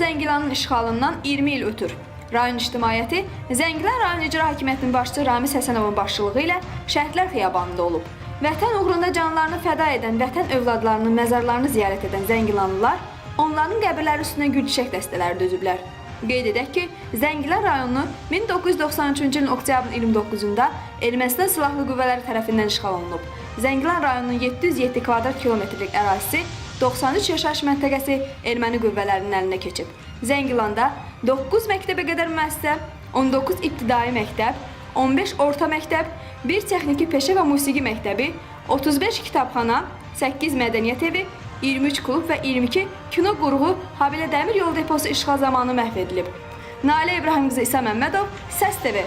Zəngilanın işğalından 20 il ötür. Rayon ictimaiyyəti Zəngilan rayon icra hakimiyyətinin başçısı Ramiz Həsənovun başçılığı ilə Şəhidlər Xiyabanında olub. Vətən uğrunda canlarını fəda edən vətən övladlarının məzarlarını ziyarət edən Zəngilanlılar onların qəbirləri üstünə gül çiçək dəstələri düzüblər. Qeyd edək ki, Zəngilan rayonu 1993-cü ilin oktyabrın 29-da Ermənistan silahlı qüvvələri tərəfindən işğal olunub. Zəngilan rayonunun 707 kvadrat kilometrlik ərazisi 93 yaşayış məntəqəsi erməni qüvvələrinin əlinə keçib. Zəngilanda 9 məktəbə qədər müəssisə, 19 ibtidai məktəb, 15 orta məktəb, 1 texniki peşə və musiqi məktəbi, 35 kitabxana, 8 mədəniyyət evi, 23 klub və 22 kino qurğu Habilə Dəmir yol deposu işğal zamanı məhv edilib. Nalə İbrahim qızı İsa Məmmədov, Səs TV.